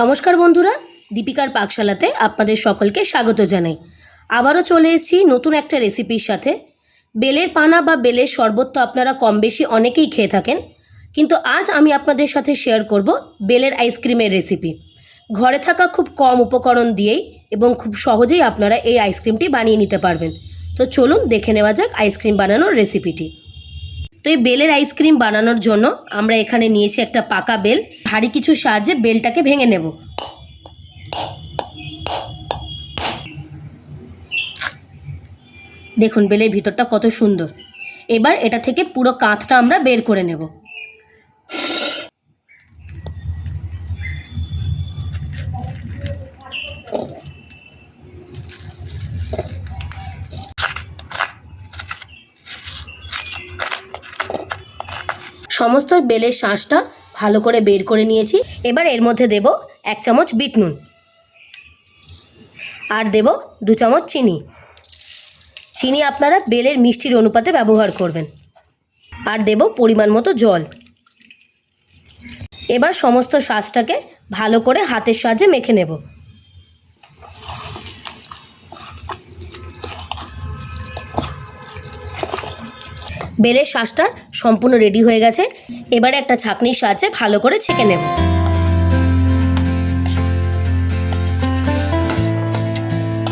নমস্কার বন্ধুরা, দীপিকার পাকশালাতে আপনাদের সকলকে স্বাগত জানাই। আবারও চলে এসেছি নতুন একটা রেসিপির সাথে। বেলের পানা বা বেলের শরবত তো আপনারা কম বেশি অনেকেই খেয়ে থাকেন, কিন্তু আজ আমি আপনাদের সাথে শেয়ার করব বেলের আইসক্রিমের রেসিপি ঘরে থাকা খুব কম উপকরণ দিয়েই এবং খুব সহজেই আপনারা এই আইসক্রিমটি বানিয়ে নিতে পারবেন। তো চলুন দেখে নেওয়া যাক আইসক্রিম বানানোর রেসিপিটি তো এই বেলের আইসক্রিম বানানোর জন্য আমরা এখানে নিয়েছি একটা পাকা বেল। ভারী কিছু সাহায্যে বেলটাকে ভেঙে নেব। দেখুন, বেলের ভিতরটা কত সুন্দর। এবার এটা থেকে পুরো কাঁথটা আমরা বের করে নেব। সমস্ত বেলের শাঁসটা ভালো করে বের করে নিয়েছি। এবার এর মধ্যে দেব এক চামচ বিট নুন আর দেব দু চামচ চিনি। চিনি আপনারা বেলের মিষ্টির অনুপাতে ব্যবহার করবেন। আর দেব পরিমাণ মতো জল। এবার সমস্ত শাঁসটাকে ভালো করে হাতের সাহায্যে মেখে নেব। বেলের শাঁসটা সম্পূর্ণ রেডি হয়ে গেছে। এবারে একটা ছাঁকনির সাহায্যে ভালো করে ছেঁকে নেব।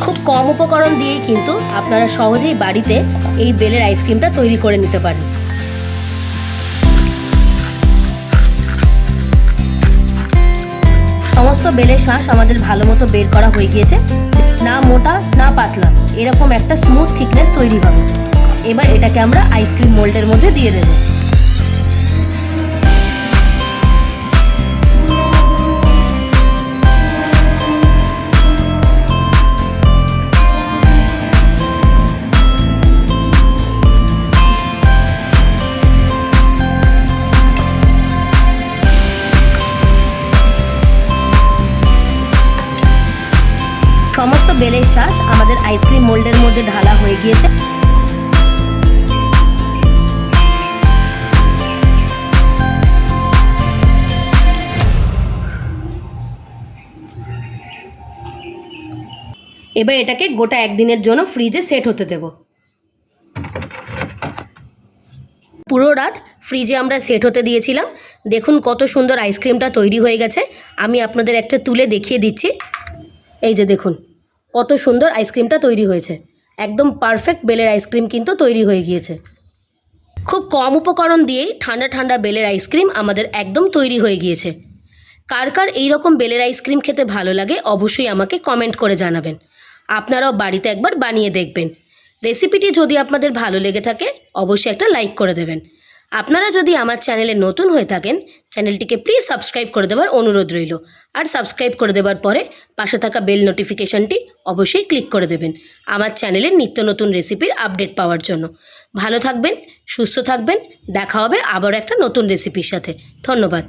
খুব কম উপকরণ দিয়েই কিন্তু আপনারা সহজেই বাড়িতে এই বেলের আইসক্রিমটা তৈরি করে নিতে পারেন। সমস্ত বেলের শাঁস আমাদের ভালো মতো বের করা হয়ে গিয়েছে। না মোটা, না পাতলা। এরকম একটা স্মুথ থিকনেস তৈরি হবে। এবার এটাকে আমরা আইসক্রিম মোল্ডের মধ্যে দিয়ে দেবো। সমস্ত বেলের শ্বাস আমাদের আইসক্রিম মোল্ডের মধ্যে ঢালা হয়ে গিয়েছে। এবার এটাকে গোটা একদিনের জন্য ফ্রিজে সেট হতে দেব। পুরো রাত ফ্রিজে আমরা সেট হতে দিয়েছিলাম। দেখুন কত সুন্দর আইসক্রিমটা তৈরি হয়ে গেছে। আমি আপনাদের একটা তুলে দেখিয়ে দিচ্ছি। এই যে দেখুন, কত সুন্দর আইসক্রিমটা তৈরি হয়েছে। একদম পারফেক্ট বেলের আইসক্রিম কিন্তু তৈরি হয়ে গিয়েছে। খুব কম উপকরণ দিয়েই ঠান্ডা ঠান্ডা বেলের আইসক্রিম আমাদের একদম তৈরি হয়ে গিয়েছে। কার কার এইরকম বেলের আইসক্রিম খেতে ভালো লাগে অবশ্যই আমাকে কমেন্ট করে জানাবেন। আপনারাও বাড়িতে একবার বানিয়ে দেখবেন। রেসিপিটি যদি আপনাদের ভালো লেগে থাকে, অবশ্যই একটা লাইক করে দেবেন। আপনারা যদি আমার চ্যানেলে নতুন হয়ে থাকেন, চ্যানেলটিকে প্লিজ সাবস্ক্রাইব করে দেওয়ার অনুরোধ রইল। আর সাবস্ক্রাইব করে দেওয়ার পরে পাশে থাকা বেল নোটিফিকেশনটি অবশ্যই ক্লিক করে দেবেন আমার চ্যানেলের নিত্য নতুন রেসিপির আপডেট পাওয়ার জন্য। ভালো থাকবেন, সুস্থ থাকবেন, দেখা হবে আবার একটা নতুন রেসিপির সাথে। ধন্যবাদ।